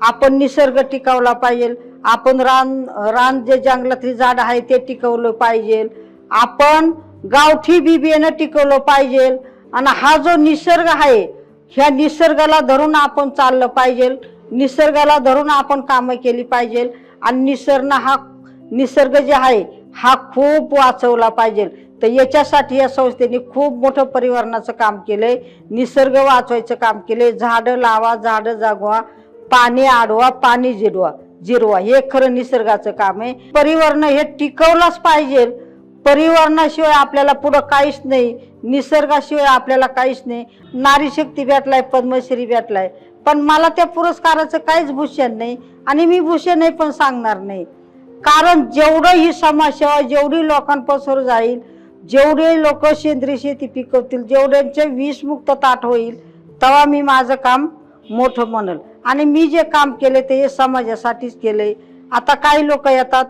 आपण निसर्ग टिकवला पाहिजे. आपण रान रान जे जंगलातली झाड आहे ते टिकवलं पाहिजे. आपण गावठी बी बियाणं टिकवलं पाहिजे. आणि हा जो निसर्ग आहे ह्या निसर्गाला धरून आपण चाललं पाहिजे. निसर्गाला धरून आपण कामं केली पाहिजे. आणि निसर्ग हा निसर्ग जे आहे हा खूप वाचवला पाहिजे. तर याच्यासाठी या संस्थेने खूप मोठं परिवर्तनाचं काम केलंय. निसर्ग वाचवायचं काम केलंय. झाडं लावा झाडं जागवा. पाणी आडवा पाणी जिरवा. जिरवा हे खरं निसर्गाचं काम आहे. परिवर्ण हे टिकवलंच पाहिजे. परिवर्णाशिवाय आपल्याला पुढं काहीच नाही. निसर्गाशिवाय आपल्याला काहीच नाही. नारी शक्ती भेटलाय पद्मश्री भेटलाय. पण मला त्या पुरस्काराचं काहीच भूषण नाही आणि मी भूषणही पण सांगणार नाही. कारण जेवढं ही समाजसेवा जेवढी लोकांपासून जाईल जेवढे लोक सेंद्रिय शेती पिकवतील जेवढ्यांचे विषमुक्त ताट होईल तेव्हा मी माझं काम मोठं म्हणल. आणि मी जे काम केले ते हे समाजासाठीच केले. आता काही लोक येतात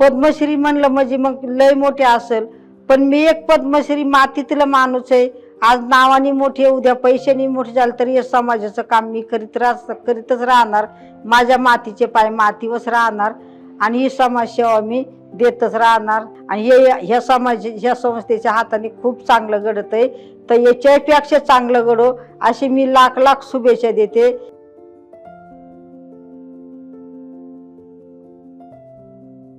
पद्मश्री म्हणलं म्हणजे मग लय मोठे असेल पण मी एक पद्मश्री मातीतलं माणूस आहे. आज नावाने मोठे उद्या पैशाने मोठे झाले तरी हे समाजाचं काम मी करीत राह करीतच राहणार. माझ्या मातीचे पाय मातीवरच राहणार आणि ही समाजसेवा मी देतच राहणार. आणि हे ह्या समाज ह्या संस्थेच्या हाताने खूप चांगलं घडत आहे तर याच्यापेक्षा चांगलं घडो अशी मी लाख लाख शुभेच्छा देते.